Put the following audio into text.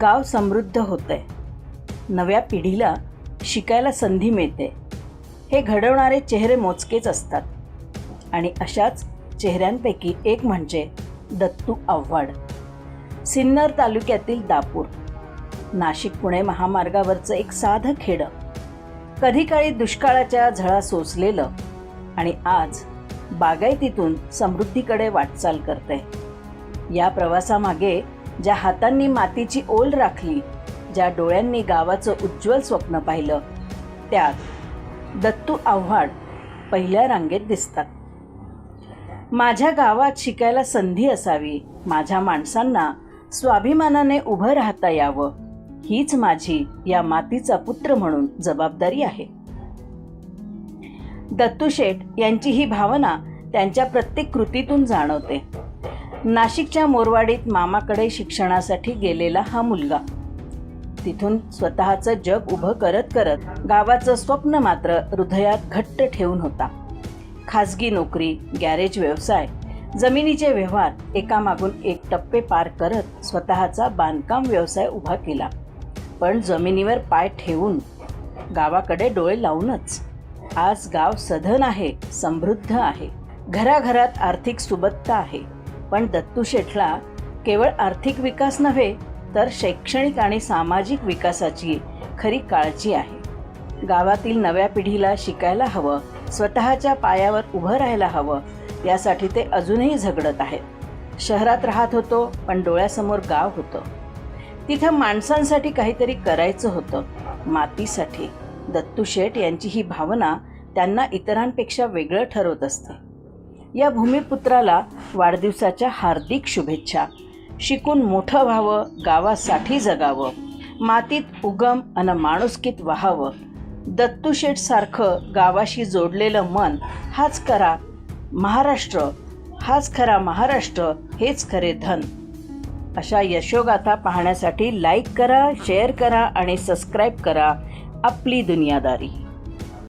गाव समृद्ध होतंय. नव्या पिढीला शिकायला संधी मिळते. हे घडवणारे चेहरे मोजकेच असतात. आणि अशाच चेहऱ्यांपैकी एक म्हणजे दत्तू आव्हाड. सिन्नर तालुक्यातील दापूर. नाशिक पुणे महामार्गावरचं एक साधं खेडं. कधी काळी दुष्काळाच्या झळा सोसलेलं आणि आज बागायतीतून समृद्धीकडे वाटचाल करते या प्रवासामागे ज्या हातांनी मातीची ओल राखली ज्या डोळ्यांनी गावाचं उज्ज्वल स्वप्न पाहिलं त्यात दत्तू आव्हाड पहिल्या रांगेत दिसतात. माझ्या गावात शिकायला संधी असावी माझ्या माणसांना स्वाभिमानाने उभं राहता यावं हीच माझी या मातीचा पुत्र म्हणून जबाबदारी आहे. दत्तू शेठ यांची ही भावना त्यांच्या प्रत्येक कृतीतून जाणवते. नाशिकच्या मोरवाडीत मामाकडे शिक्षणासाठी गेलेला हा मुलगा. तिथून स्वतःचं जग उभं करत करत गावाचं स्वप्न मात्र हृदयात घट्ट ठेवून होता. खाजगी नोकरी गॅरेज व्यवसाय जमिनीचे व्यवहार एकामागून एक टप्पे पार करत स्वतःचा बांधकाम व्यवसाय उभा केला. पण जमिनीवर पाय ठेवून गावाकडे डोळे लावूनच आज गाव सधन आहे समृद्ध आहे घराघरात आर्थिक सुबत्ता आहे पण दत्तू शेठला केवळ आर्थिक विकास नव्हे तर शैक्षणिक आणि सामाजिक विकासाची खरी काळजी आहे. गावातील नव्या पिढीला शिकायला हवं स्वतःच्या पायावर उभं राहायला हवं यासाठी ते अजूनही झगडत आहेत. शहरात राहत होतो पण डोळ्यासमोर गाव होतं. तिथं माणसांसाठी काहीतरी करायचं होतं मातीसाठी. दत्तू शेठ यांची ही भावना त्यांना इतरांपेक्षा वेगळं ठरवत असते. या भूमिपुत्राला वाढदिवसाच्या हार्दिक शुभेच्छा. शिकून मोठं व्हावं गावासाठी जगावं. मातीत उगम अन माणुसकीत व्हावं. दत्तूशेठसारखं सारखं गावाशी जोडलेलं मन हाच करा महाराष्ट्र हाच खरा महाराष्ट्र हेच खरे धन. अशा यशोगाथा पाहण्यासाठी लाईक करा शेअर करा आणि सबस्क्राईब करा. आपली दुनियादारी.